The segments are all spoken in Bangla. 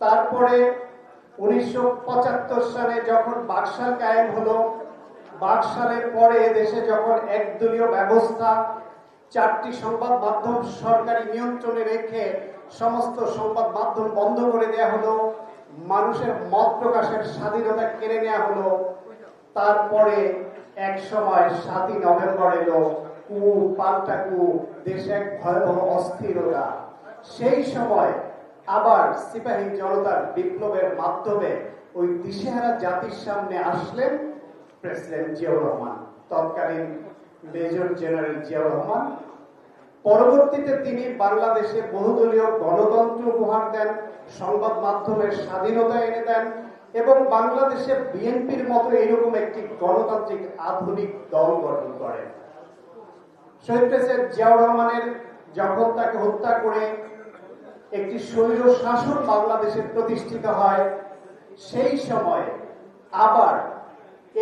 তারপরে উনিশশো পঁচাত্তর সালে যখন বাকশাল কায়েম হলো, বাকশালের পরে দেশে যখন একদলীয় ব্যবস্থা, চারটি সংবাদ মাধ্যম সরকারি নিয়ন্ত্রণে রেখে সমস্ত সংবাদ মাধ্যম বন্ধ করে দেওয়া হলো, মানুষের মত প্রকাশের স্বাধীনতা কেড়ে নেওয়া হলো, তারপরে এক সময় সাতই নভেম্বর এলো কু পাল্টা কু দেশে এক ভয়াবহ অস্থিরতা। সেই সময় আবার সিপাহী জনতার বিপ্লবের মাধ্যমে ওই দিশেহারা জাতির সামনে আসলেন প্রেসিডেন্ট জিয়াউর রহমান। তৎকালীন মেজর জেনারেল জিয়াউর রহমান। পরবর্তীতে তিনি বাংলাদেশে বহুদলীয় গণতন্ত্র উপহার দেন, সংবাদ মাধ্যমের স্বাধীনতা এনে দেন এবং বাংলাদেশে বিএনপির মতো এরকম একটি গণতান্ত্রিক আধুনিক দল গঠন করেন। শহীদ প্রেসিডেন্ট জিয়াউর রহমানের যখন তাকে হত্যা করে একটি স্বৈর শাসন বাংলাদেশে প্রতিষ্ঠিত হয়, সেই সময় আবার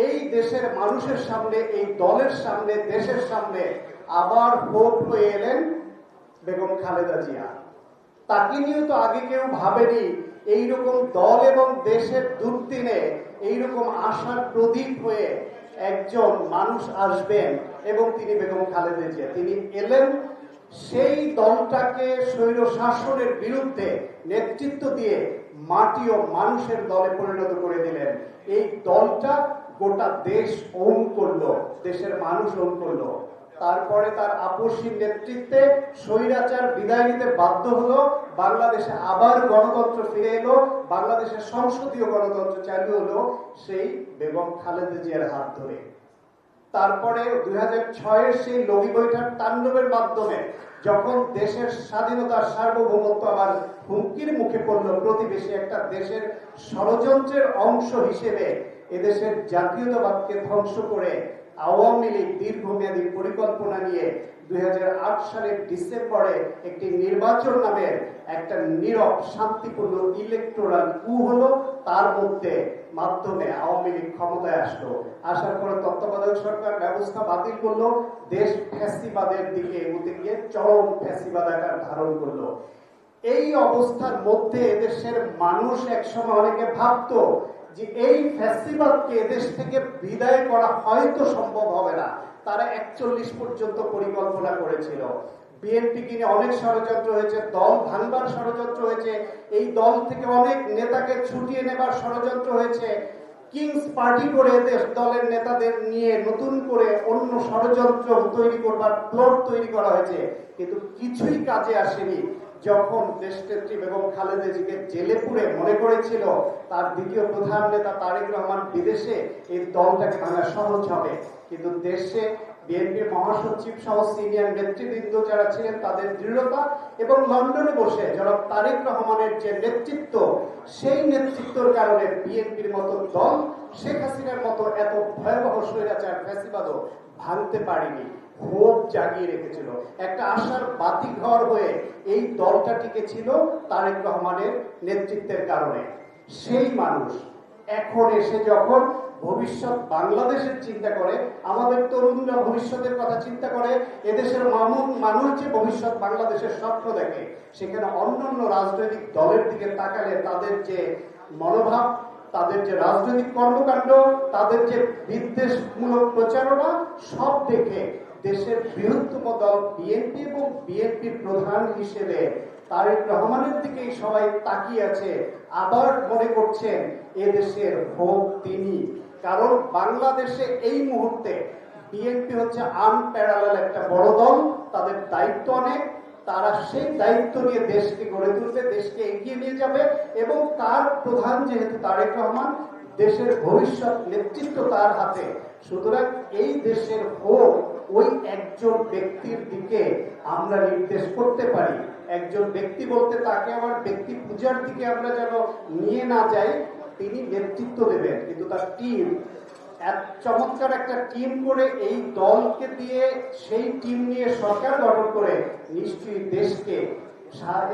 এই দেশের মানুষের সামনে, এই দলের সামনে, দেশের সামনে আবার ভোট হয়ে এলেন বেগম খালেদা জিয়া। তাকে নিয়ে তো আগে কেউ ভাবেনি, এইরকম দল এবং দেশের দুর্দিনে এইরকম আশার প্রদীপ হয়ে একজন মানুষ আসবেন এবং তিনি বেগম খালেদা জিয়া। তিনি এলেন সেই দলটাকে স্বৈর শাসনের বিরুদ্ধে নেতৃত্ব দিয়ে মাটি ও মানুষের দলে পরিণত করে দিলেন। এই দলটা গোটা দেশ ওন করল, দেশের মানুষ ওন করল। তারপরে তার আপসীর নেতৃত্বে স্বৈরাচার বিদায় নিতে বাধ্য হলো, বাংলাদেশে আবার গণতন্ত্র ফিরে এলো, বাংলাদেশের সংসদীয় গণতন্ত্র চালু হলো সেই বেগম খালেদা জিয়ার হাত ধরে। তারপরে দুই ছয়ের সেই লগি বৈঠক তাণ্ডবের মাধ্যমে যখন দেশের স্বাধীনতার সার্বভৌমত্ব আবার হুমকির মুখে পড়ল, প্রতিবেশী একটা দেশের ষড়যন্ত্রের অংশ হিসেবে এদেশের জাতীয়তাবাদকে ধ্বংস করে আওয়ামী লীগ দীর্ঘমেয়াদী পরিকল্পনা নিয়ে দুই হাজার আট সালের ডিসেম্বরে একটি নির্বাচন নামের একটা নীরব, শান্তিপূর্ণ ইলেকটোরাল কু হলো, তার মধ্যে মাধ্যমে আওয়ামী লীগ ক্ষমতায় আসলো। আসার পরে তত্ত্বাবধায়ক সরকার ব্যবস্থা বাতিল করল। দেশ ফ্যাসিবাদের দিকে এগোতে গিয়ে চরম ফ্যাসিবাদ আকার ধারণ করল। এই অবস্থার মধ্যে এদেশের মানুষ একসময় অনেকে ভাবতো যে এই ফ্যাসিবাদকে এদেশ থেকে বিদায় করা হয়তো সম্ভব হবে না। তারা একচল্লিশ পর্যন্ত পরিকল্পনা করেছিল। বিএনপি নিয়ে অনেক ষড়যন্ত্র হয়েছে, দল ভাঙবার ষড়যন্ত্র হয়েছে, এই দল থেকে অনেক নেতাকে ছুটিয়ে নেবার ষড়যন্ত্র হয়েছে। কিংস পার্টি করে দেশ দলের নেতাদের নিয়ে নতুন করে অন্য ষড়যন্ত্র তৈরি করবার প্লট তৈরি করা হয়েছে। কিন্তু কিছুই কাজে আসেনি। যখন দেশনেত্রী বেগম খালেদা জিকে জেলে পুরে মনে করেছিল, তার দ্বিতীয় প্রধান নেতা তারেক রহমান বিদেশে এই দলটাকে ভাঙা সহজ হবে। কিন্তু দেশে বিএনপির মহাসচিব সহ সিনিয়র নেতৃবৃন্দ যারা ছিলেন তাদের দৃঢ়তা এবং লন্ডনে বসে যারা তারেক রহমানের যে নেতৃত্ব, সেই নেতৃত্বর কারণে বিএনপির মতো দল শেখ হাসিনার মতো এত ভয়াবহ স্বৈরাচার ফ্যাসিবাদও ভাঙতে পারেনি, ক্ষোভ জাগিয়ে রেখেছিল। একটা আশার বাতি ঘর হয়ে এই দলটা টিকে ছিল তারেক রহমানের নেতৃত্বের কারণে। সেই মানুষ এখন এসে যখন ভবিষ্যৎ বাংলাদেশের চিন্তা করে, আমাদের তরুণরা ভবিষ্যতের কথা চিন্তা করে, এদেশের মামুন মানুষ যে ভবিষ্যৎ বাংলাদেশের স্বপ্ন দেখে, সেখানে অন্যান্য রাজনৈতিক দলের দিকে তাকালে তাদের যে মনোভাব, তাদের যে রাজনৈতিক কর্মকাণ্ড, তাদের যে বিদ্বেষমূলক প্রচারণা, সব দেখে দেশের বৃহত্তম দল বিএনপি এবং বিএনপির প্রধান হিসেবে তারেক রহমানের দিকেই সবাই তাকিয়ে আছে, আবার মনে করছেন, এদেশের হোক তিনি কারণ বাংলাদেশে এই মুহূর্তে বিএনপি হচ্ছে আনপ্যারালাল একটা বড় দল, তাদের দায়িত্ব অনেক, তারা সেই দায়িত্ব নিয়ে দেশকে গড়ে তুলবে দেশকে এগিয়ে নিয়ে যাবে এবং তার প্রধান যেহেতু তারেক রহমান, দেশের ভবিষ্যৎ নেতৃত্ব তার হাতে। সুতরাং এই দেশের হোক ওই একজন ব্যক্তির দিকে আমরা নির্দেশ করতে পারি। একজন ব্যক্তি বলতে তাকে আমার ব্যক্তি পূজার দিকে আমরা যেন নিয়ে না যাই তিনি নেতৃত্ব দেবেন, কিন্তু তার টিম এক চমৎকার একটা টিম করে এই দলকে দিয়ে সেই টিম নিয়ে সরকার গঠন করে নিশ্চয়ই দেশকে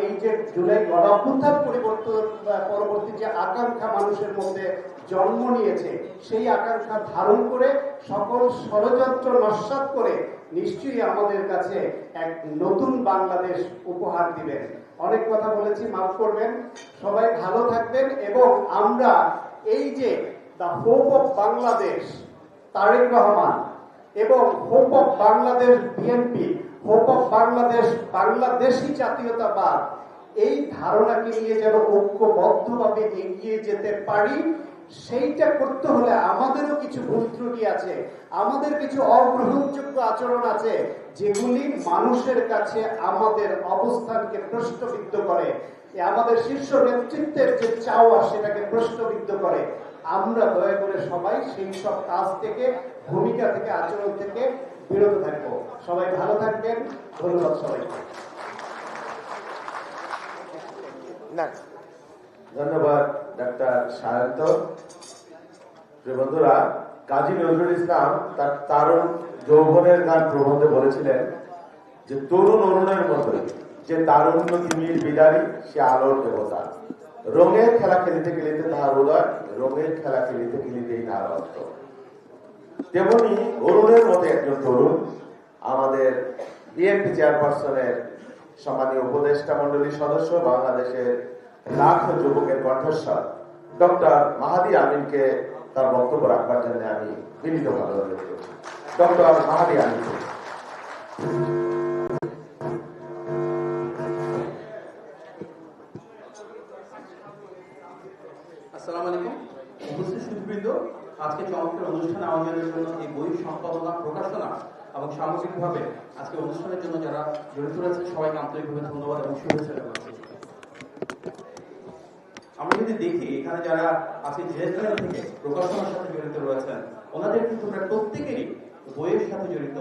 এই যে জুলাই গণঅভ্যুত্থান পরিবর্তন পরবর্তী যে আকাঙ্ক্ষা মানুষের মধ্যে জন্ম নিয়েছে, সেই আকাঙ্ক্ষা ধারণ করে সকল ষড়যন্ত্র নস্বাত করে নিশ্চয়ই আমাদের কাছে এক নতুন বাংলাদেশ উপহার দিবেন। অনেক কথা বলেছি, মাফ করবেন। সবাই ভালো থাকবেন এবং আমরা এই যে the hope of Bangladesh Tarique Rahman এবং hope of Bangladesh BNP hope of Bangladesh Bangladeshi জাতীয়তাবাদ, এই ধারণাকে নিয়ে যেন ঐক্যবদ্ধভাবে এগিয়ে যেতে পারি সেইটা করতে হলে আমাদেরও কিছু ভুল ত্রুটি আছে, আমাদের কিছু অগ্রহণযোগ্য আচরণ আছে, যেগুলি মানুষের কাছে আমাদের অবস্থানকে প্রশ্নবিদ্ধ করে। আমাদের শীর্ষ নেতৃত্বের যে চাওয়া, সেটাকে প্রশ্নবিদ্ধ করে। আমরা দয়া করে সবাই সেই সব কাজ থেকে, ভূমিকা থেকে, আচরণ থেকে বিরত থাকব। সবাই ভালো থাকবেন। ধন্যবাদ সবাইকে। ধন্যবাদ। ডাক্তার সায়ন্ত। বন্ধুরা, কাজী নজরুল ইসলাম তার তারুণ যৌবনের গান প্রবন্ধে বলেছিলেন যে, তরুণ অরুণের মতোই যে তারুণ্য তিমির বিদারী, সে আলোর দেবতা। রঙের খেলা খেলিতে খেলিতে তাহার উদয়, রঙের খেলা খেলিতে খেলিতেই তাহার অস্ত। তেমনি অরুণের মতো একজন তরুণ আমাদের বিএনপি চেয়ারপারসনের সম্মানীয় উপদেষ্টা মন্ডলীর সদস্য, বাংলাদেশের লাখ যুবকের কণ্ঠস্বর। ডক্টর মাহাদি আমিনকে তার বক্তব্য রাখবার জন্য আমি বিনীতভাবে অনুরোধ করছি। ডক্টর মাহাদি আমিন আলাইকুম। আজকে জন্য এই এবং অনুষ্ঠানের জন্য যারা জড়িত সবাইকে আন্তরিকভাবে ধন্যবাদ এবং শুভেচ্ছা জানাচ্ছি। যদি দেখি, এখানে যারা আজকে জেসমেন্ট থেকে প্রকাশনার সাথে জড়িত রয়েছেন, ওনাদের কিন্তু প্রায় প্রত্যেকেরই বইয়ের সাথে জড়িত।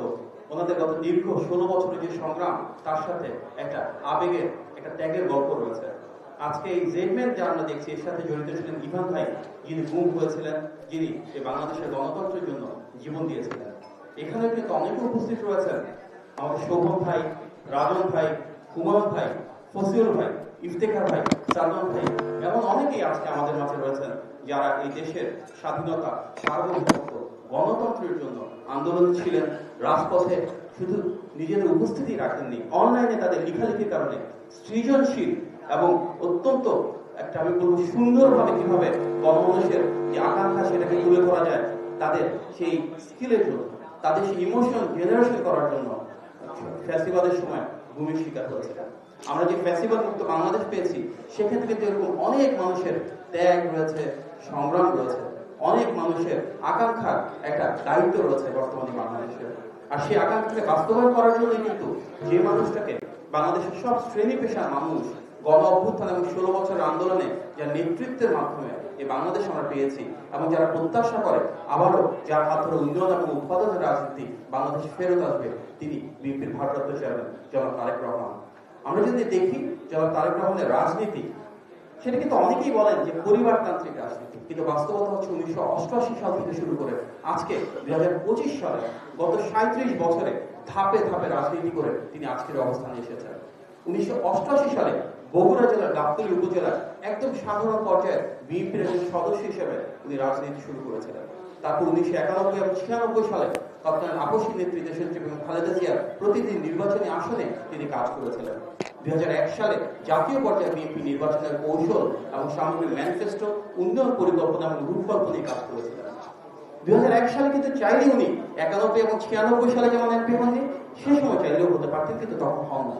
ওনাদের গত দীর্ঘ ষোলো বছরের যে সংগ্রাম, তার সাথে একটা আবেগের, একটা ত্যাগের গল্প রয়েছে। আজকে এই জেডমেন্ট যা আমরা দেখছি, এর সাথে জড়িত ছিলেন ইভান ভাই। যিনি গুম হয়েছিলেন, যিনি এই বাংলাদেশের গণতন্ত্রের জন্য জীবন দিয়েছিলেন। এখানে কিন্তু অনেকে উপস্থিত রয়েছেন। আমাদের শোভন ভাই, রাজন ভাই, হুমায়ুন ভাই ফসিউল ভাই। ইফতেখার ভাই, সালমান ভাই এমন অনেকেই আজকে আমাদের মাঝে রয়েছেন যারা এই দেশের স্বাধীনতা, সার্বভৌমত্ব, গণতন্ত্রের জন্য আন্দোলন ছিলেন, রাজপথে শুধু নিজেদের উপস্থিতি রাখেননি, অনলাইনে তাদের লেখালেখির কারণে সৃজনশীল এবং অত্যন্ত একটা আমি বলব সুন্দরভাবে কীভাবে গণমানুষের যে আকাঙ্ক্ষা সেটাকে তুলে ধরা যায়, তাদের সেই স্কিলের জন্য, তাদের সেই ইমোশন জেনারেশন করার জন্য ফ্যাসিবাদের সময় ভূমির শিকার হয়েছে আমরা যে ফ্যাসিবাদ মুক্ত বাংলাদেশ পেয়েছি সেক্ষেত্রে কিন্তু এরকম অনেক মানুষের ত্যাগ রয়েছে, সংগ্রাম রয়েছে, অনেক মানুষের আকাঙ্ক্ষার একটা দায়িত্ব রয়েছে বর্তমানে বাংলাদেশের। আর সেই আকাঙ্ক্ষাকে বাস্তবায়ন করার জন্য কিন্তু যে মানুষটাকে বাংলাদেশের সব শ্রেণি পেশার মানুষ গণ অভ্যুত্থান এবং ষোলো বছরের আন্দোলনে যার নেতৃত্বের মাধ্যমে এই বাংলাদেশ আমরা পেয়েছি এবং যারা প্রত্যাশা করে, আবারও যার হাত ধরে উন্নয়ন এবং উৎপাদনের রাজনীতি বাংলাদেশ ফেরত আসবে, তিনি বিএনপির ভারপ্রাপ্ত চেয়ারম্যান জনাব তারেক রহমান। আমরা যদি দেখি জনাব তারেক রহমানের রাজনীতি সেটা কিন্তু অনেকেই বলেন যে পরিবারতান্ত্রিক রাজনীতি। কিন্তু বাস্তবতা হচ্ছে উনিশশো অষ্টআশি সাল থেকে শুরু করে আজকে দুই হাজার পঁচিশ সালে গত সাঁত্রিশ বছরে ধাপে ধাপে রাজনীতি করে তিনি আজকের অবস্থানে এসেছেন। উনিশশো অষ্টআশি সালে বগুড়া জেলার গাবতলী উপজেলার একদম সাধারণ পর্যায়ে বিএনপির একজন সদস্য হিসেবে উনি রাজনীতি শুরু করেছিলেন। তারপর উনিশশো একানব্বই এবং ছিয়ানব্বই সালে তৎকালীন আপসী নেত্রী দেশনেত্রী বেগম খালেদা জিয়ার প্রতিদিন নির্বাচনী আসনে তিনি কাজ করেছিলেন। দুই সালে জাতীয় পর্যায়ে বিএনপি নির্বাচনের কৌশল এবং সামগ্রিক ম্যানিফেস্টো, উন্নয়ন পরিকল্পনা এবং রূপকল্প নিয়ে কাজ করেছিলেন। দুই সালে কিন্তু চাইলে উনি একানব্বই এবং ছিয়ানব্বই সালে যেমন এমপি হননি, সে সময় চাইলেও হতে পারতেন, কিন্তু তখন হন না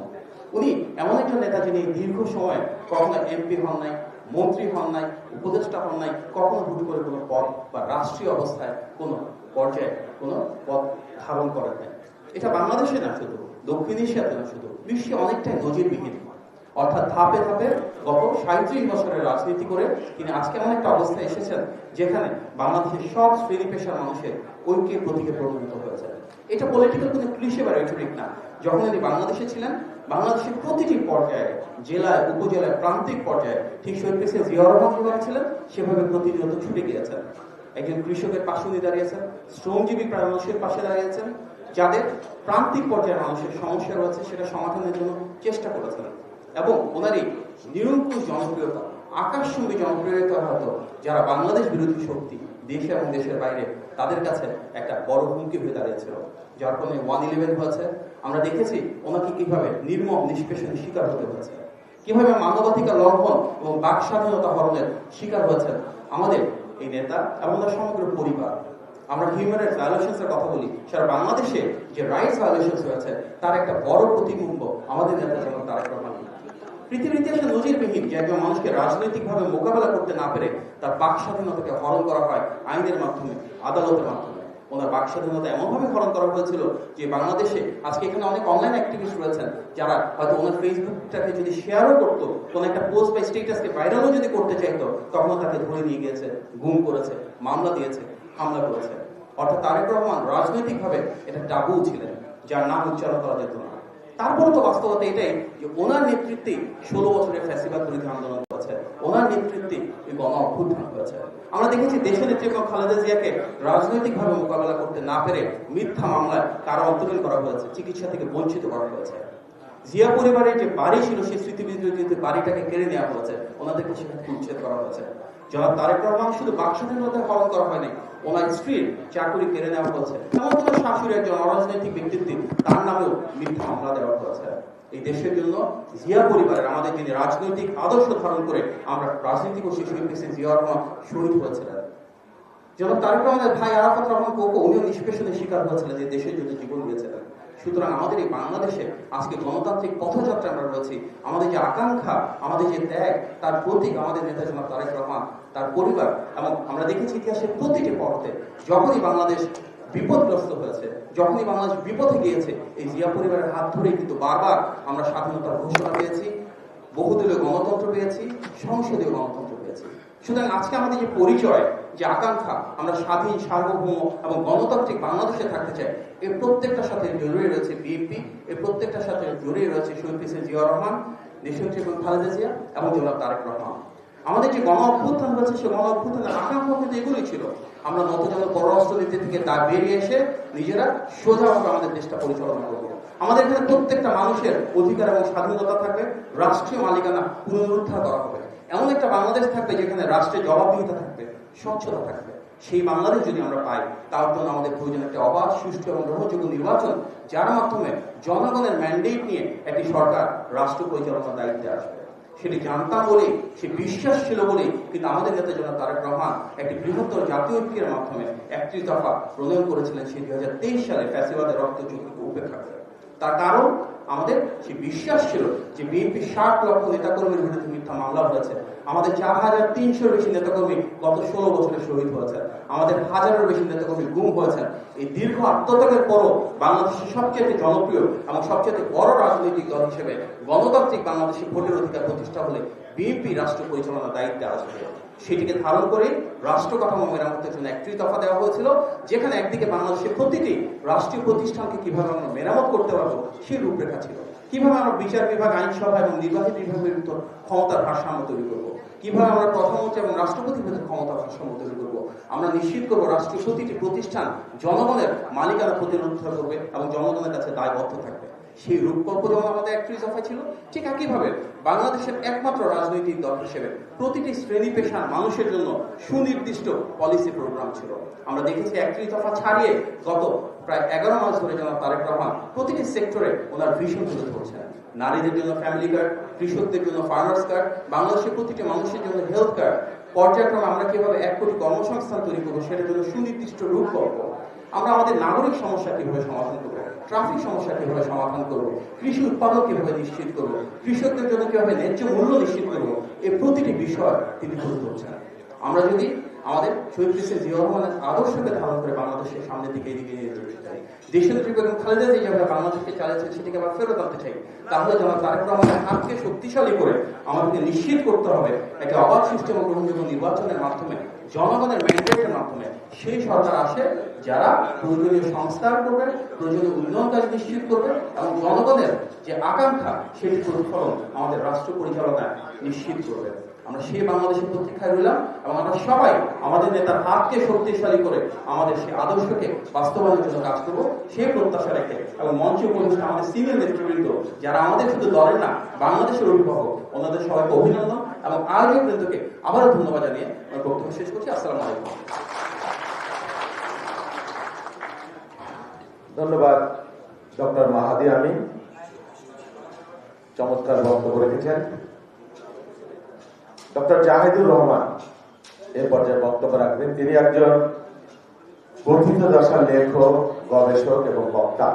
উনি এমন একজন নেতা যিনি দীর্ঘ সময় কখনো এমপি হন নাই, মন্ত্রী হন নাই, উপদেষ্টা হন নাই, কখনো হুট করে কোনো পদ বা রাষ্ট্রীয় অবস্থায় কোনো পর্যায়ে কোনো পদ ধারণ করেন নাই এটা বাংলাদেশে না শুধু, দক্ষিণ এশিয়াতে না শুধু, বিশ্বে অনেকটাই নজিরবিহীন অর্থাৎ ধাপে ধাপে গত সাঁত্রিশ বছরের রাজনীতি করে তিনি আজকে এমন একটা অবস্থায় এসেছেন যেখানে বাংলাদেশের সব শ্রেণি পেশার মানুষের ঐক্যের প্রতীকে পরিণত হয়েছে এটা পলিটিক্যাল কোনো ক্লিশে বা রেটরিক না। যখন তিনি বাংলাদেশে ছিলেন, বাংলাদেশের প্রতিটি পর্যায়ে, জেলায়, উপজেলায়, প্রান্তিক পর্যায়ে ঠিক শহীদ প্রেসিডেন্ট জিয়াউর রহমান যেভাবে ছিলেন, সেভাবে প্রতিনিয়ত ছুটে গিয়েছেন। একজন কৃষকের পাশে উনি দাঁড়িয়েছেন শ্রমজীবী মানুষের পাশে দাঁড়িয়েছেন যাদের প্রান্তিক পর্যায়ের মানুষের সমস্যা রয়েছে সেটা সমাধানের জন্য চেষ্টা করেছেন। এবং ওনার এই নিরঙ্কুশ জনপ্রিয়তা আকাশসঙ্গী জনপ্রিয়তা হয়তো যারা বাংলাদেশ বিরোধী শক্তি, দেশে এবং দেশের বাইরে, তাদের কাছে একটা বড় হুমকি হয়ে দাঁড়িয়েছিল, যার ফলে ওয়ান ইলেভেন হয়েছে। আমরা দেখেছি ওনাকে কীভাবে নির্মম নিষ্পেষণের শিকার হতে হয়েছে, কীভাবে মানবাধিকার লঙ্ঘন এবং বাক স্বাধীনতা হরণের শিকার হয়েছেন। আমাদের এই নেতা এবং তার সমগ্র পরিবার। আমরা হিউম্যান রাইটস ভায়োলেশনসের কথা বলি। সারা বাংলাদেশে যে রাইটস ভায়োলেশনস হয়েছে, তার একটা বড় প্রতিবিম্ব আমাদের নেতা যেমন তারেক রহমান। পৃথিবীর ইতিহাসে নজিরবিহীন যে একজন মানুষকে রাজনৈতিকভাবে মোকাবেলা করতে না পেরে তার বাক স্বাধীনতাকে হরণ করা হয় আইনের মাধ্যমে, আদালতের মাধ্যমে। ওনার বাক স্বাধীনতা এমনভাবে হরণ করা হয়েছিল যে বাংলাদেশে আজকে এখানে অনেক অনলাইন অ্যাক্টিভিস্ট রয়েছেন যারা হয়তো ওনার ফেসবুকটাকে যদি শেয়ারও করতো, কোন একটা পোস্ট বা স্টেটাসকে ভাইরালও যদি করতে চাইতো তখন তাকে ধরে নিয়ে গিয়েছে, গুম করেছে, মামলা দিয়েছে, হামলা করেছে। অর্থাৎ তারেক রহমান রাজনৈতিকভাবে এটা টাবু ছিলেন, যার নাম উচ্চারণ করা যেত না। তারপরে তো বাস্তবতা এটাই যে ওনার নেতৃত্বে ষোলো বছরের ফ্যাসিবাদ বিরোধী আন্দোলন ওনার নেতৃত্বে এই গণ অভ্যুত্থান হয়েছে আমরা দেখেছি দেশের নেতৃত্ব খালেদা জিয়াকে রাজনৈতিকভাবে মোকাবেলা করতে না পেরে মিথ্যা মামলায় কারা অন্তরীণ করা হয়েছে, চিকিৎসা থেকে বঞ্চিত করা হয়েছে। জিয়া পরিবারের যে বাড়ি ছিল, সেই স্মৃতিবিজড়িত বাড়িটাকে কেড়ে নেওয়া হয়েছে। ওনাদেরকে সেখানে উচ্ছেদ করা হয়েছে। যারা তারেক রহমান শুধু বাকস্বাধীনতা পালন করা হয়নি ওনার স্ত্রীর চাকরি কেড়ে নেওয়া হয়েছে এমন কোন শাশুড়ি একজন অরাজনৈতিক ব্যক্তিত্ব তার নামেও মিথ্যা মামলা দেওয়া হয়েছে। এই দেশের জন্য জিয়া পরিবারের, আমাদের যিনি রাজনৈতিক আদর্শ ধারণ করে আমরা রাজনীতি করছি শহীদ প্রেসিডেন্ট জিয়া রহমান শহীদ হয়েছিলেন। যেমন তারপর আমাদের ভাই আরাফাত রহমান কোকো, উনিও নিষ্পেষণের শিকার হয়েছিলেন যে দেশের জন্য জীবন দিয়েছিলেন। সুতরাং আমাদের এই বাংলাদেশে আজকে গণতান্ত্রিক পথযাত্রা আমরা রয়েছি। আমাদের যে আকাঙ্ক্ষা, আমাদের যে ত্যাগ, তার প্রতীক আমাদের নেতা জনাব তারেক রহমান, তার পরিবার এবং আমরা দেখেছি ইতিহাসের প্রতিটি পর্বতে যখনই বাংলাদেশ বিপদগ্রস্ত হয়েছে, যখনই বাংলাদেশ বিপদে গিয়েছে, এই জিয়া পরিবারের হাত ধরেই কিন্তু বারবার আমরা স্বাধীনতার ঘোষণা পেয়েছি, বহুদলীয় গণতন্ত্র পেয়েছি, সংসদীয় গণতন্ত্র পেয়েছি। সুতরাং আজকে আমাদের যে পরিচয় যে আকাঙ্ক্ষা আমরা স্বাধীন, সার্বভৌম এবং গণতান্ত্রিক বাংলাদেশে থাকতে চাই এর প্রত্যেকটার সাথে জড়িয়ে রয়েছে বিএনপি এর প্রত্যেকটার সাথে জড়িয়ে রয়েছে শহীদ জিয়া রহমান দেশনেত্রী এবং খালেদা জিয়া এবং জনাব তারেক রহমান। আমাদের যে গণ অভ্যুত্থান হয়েছে সে গণ অভ্যুত্থানের আকাঙ্ক্ষা কিন্তু এগুলোই ছিল। আমরা নতুন পররাষ্ট্র নীতি থেকে তা বেরিয়ে এসে নিজেরা সোজাভাবে আমাদের দেশটা পরিচালনা করব। আমাদের এখানে প্রত্যেকটা মানুষের অধিকার এবং স্বাধীনতা থাকবে, রাষ্ট্রীয় মালিকানা পুনরুদ্ধার করা হবে। এমন একটা বাংলাদেশ থাকবে যেখানে রাষ্ট্রের জবাবদিহিতা থাকবে, স্বচ্ছতা থাকবে। সেই বাংলাদেশ যদি আমরা পাই, তার জন্য আমাদের প্রয়োজন একটা অবাধ, সুষ্ঠু এবং গ্রহণযোগ্য নির্বাচন, যার মাধ্যমে জনগণের ম্যান্ডেট নিয়ে একটি সরকার রাষ্ট্র পরিচালনার দায়িত্বে আসবে। সেটি জানতাম বলেই, সে বিশ্বাস ছিল বলেই, কিন্তু আমাদের নেতা জনাব তারেক রহমান একটি বৃহত্তর জাতীয় ঐক্যের মাধ্যমে একত্রিশ দফা প্রণয়ন করেছিলেন সেই দুই হাজার তেইশ সালে ফ্যাসিবাদের রক্তচুক্তিকে উপেক্ষা করে। তার কারণ আমাদের সে বিশ্বাস ছিল যে বিএনপি ষাট লক্ষ নেতাকর্মীর বিরুদ্ধে মিথ্যা মামলা হয়েছে, আমাদের চার হাজার তিনশোর বেশি নেতাকর্মী গত ষোলো বছরে শহীদ হয়েছে আমাদের হাজারের বেশি নেতাকর্মী গুম হয়েছেন। এই দীর্ঘ আত্মত্যাগের পরও বাংলাদেশের সবচেয়ে জনপ্রিয় এবং সবচেয়ে বড় রাজনৈতিক দল হিসেবে গণতান্ত্রিক বাংলাদেশে ভোটের অধিকার প্রতিষ্ঠা হলে বিএনপি রাষ্ট্র পরিচালনার দায়িত্বে আসবে সেটিকে ধারণ করে রাষ্ট্র কাঠামো মেরামতের জন্য একটি দফা দেওয়া হয়েছিল, যেখানে একদিকে বাংলাদেশের প্রতিটি রাষ্ট্রীয় প্রতিষ্ঠানকে কীভাবে আমরা মেরামত করতে পারব সেই রূপরেখা ছিল। কীভাবে আমরা বিচার বিভাগ, আইনসভা এবং নির্বাহী বিভাগের ভিতর ক্ষমতার ভারসাম্য তৈরি করব? কীভাবে আমরা প্রধানমন্ত্রী এবং রাষ্ট্রপতির ভিতরে ক্ষমতার ভারসাম্য তৈরি করব? আমরা নিশ্চিত করব রাষ্ট্রীয় প্রতিটি প্রতিষ্ঠান জনগণের মালিকানা প্রতিরোধ করবে এবং জনগণের কাছে দায়বদ্ধ থাকবে। সেই রূপকল্প যেমন আমাদের একত্রিশ দফায় ছিল। ঠিক একইভাবে বাংলাদেশের একমাত্র রাজনৈতিক দল হিসেবে প্রতিটি শ্রেণি পেশার মানুষের জন্য সুনির্দিষ্ট পলিসি প্রোগ্রাম ছিল। আমরা দেখেছি একত্রিশ দফা ছাড়িয়ে গত প্রায় এগারো মাস ধরে যেন তারেক রহমান প্রতিটি সেক্টরে ওনার ভিশন তুলে ধরছেন। নারীদের জন্য ফ্যামিলি কার্ড কৃষকদের জন্য ফার্মার্স কার্ড বাংলাদেশের প্রতিটি মানুষের জন্য হেলথ কার্ড পর্যায়ক্রমে আমরা কীভাবে এক কোটি কর্মসংস্থান তৈরি করব সেটার জন্য সুনির্দিষ্ট রূপকল্প। আমরা আমাদের নাগরিক সমস্যা কীভাবে সমাধান করব ট্রাফিক সমস্যা কীভাবে সমাধান করব? কৃষি উৎপাদন কীভাবে নিশ্চিত করব? কৃষকদের জন্য কীভাবে ন্যায্য মূল্য নিশ্চিত করব? এই প্রতিটি বিষয় তিনি তুলে ধরছেন আমরা যদি আমাদের শহীদ জিয়া রহমানের আদর্শকে ধারণ করে বাংলাদেশের সামনের দিকে, এদিকে নিয়ে যেতে চাই। দেশের বেগম খালেদা জিয়া যেভাবে বাংলাদেশকে চালিয়েছে সেটিকে আবার ফেরত আনতে চাই। তাহলে যেন তারেক রহমানের হাতকে শক্তিশালী করে আমাদেরকে নিশ্চিত করতে হবে, একটি অবাধ সিস্টেম গ্রহণযোগ্য নির্বাচনের মাধ্যমে, জনগণের ম্যান্ডেটের মাধ্যমে সেই সরকার আসে যারা প্রয়োজনীয় সংস্কার করবে, প্রয়োজনীয় উন্নয়ন কাজ নিশ্চিত করবে এবং জনগণের যে আকাঙ্ক্ষা, সেটি প্রতিফলন আমাদের রাষ্ট্র পরিচালনায় নিশ্চিত করবে। আমরা সেই বাংলাদেশের প্রতীক্ষায় রইলাম এবং আমরা সবাই আমাদের নেতার হাতকে শক্তিশালী করে আমাদের সেই আদর্শকে বাস্তবায়নের জন্য কাজ করব, সেই প্রত্যাশা রেখে এবং মঞ্চ উপস্থিত আমাদের সিনিয়র নেতৃবৃন্দ, যারা আমাদের শুধু দলের না, বাংলাদেশের অভিভাবক, ওনাদের সবাইকে অভিনন্দন এবং আয়োজক বৃন্দকে আবারও ধন্যবাদ জানিয়ে আমার বক্তব্য শেষ করছি। আসসালামু আলাইকুম। ধন্যবাদ, ডক্টর মাহাদি আমিন। চমৎকার বক্তব্য রেখেছেন। ডক্টর জাহিদুর রহমান এ পর্যায়ে বক্তব্য রাখবেন। তিনি একজন কথিত দশার লেখক, গবেষক এবং বক্তা।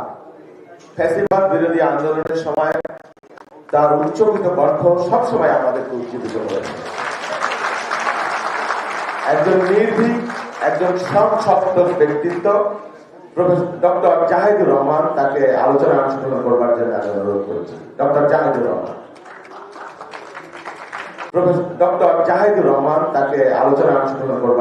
ফ্যাসিবাদ বিরোধী আন্দোলনের সময় তার উচ্চকিত কণ্ঠ সবসময় আমাদেরকে উজ্জীবিত করেছে একজন নির্ভীক, একজন সংসপ্ত ব্যক্তিত্ব। ডক্টর জাহিদুর রহমান তাকে আলোচনা অংশগ্রহণ করবার জন্য আমি অনুরোধ করছি। Doctor Zahidur Rahman. Professor doctor Zahidur Rahman তাকে আলোচনা অংশগ্রহণ করবার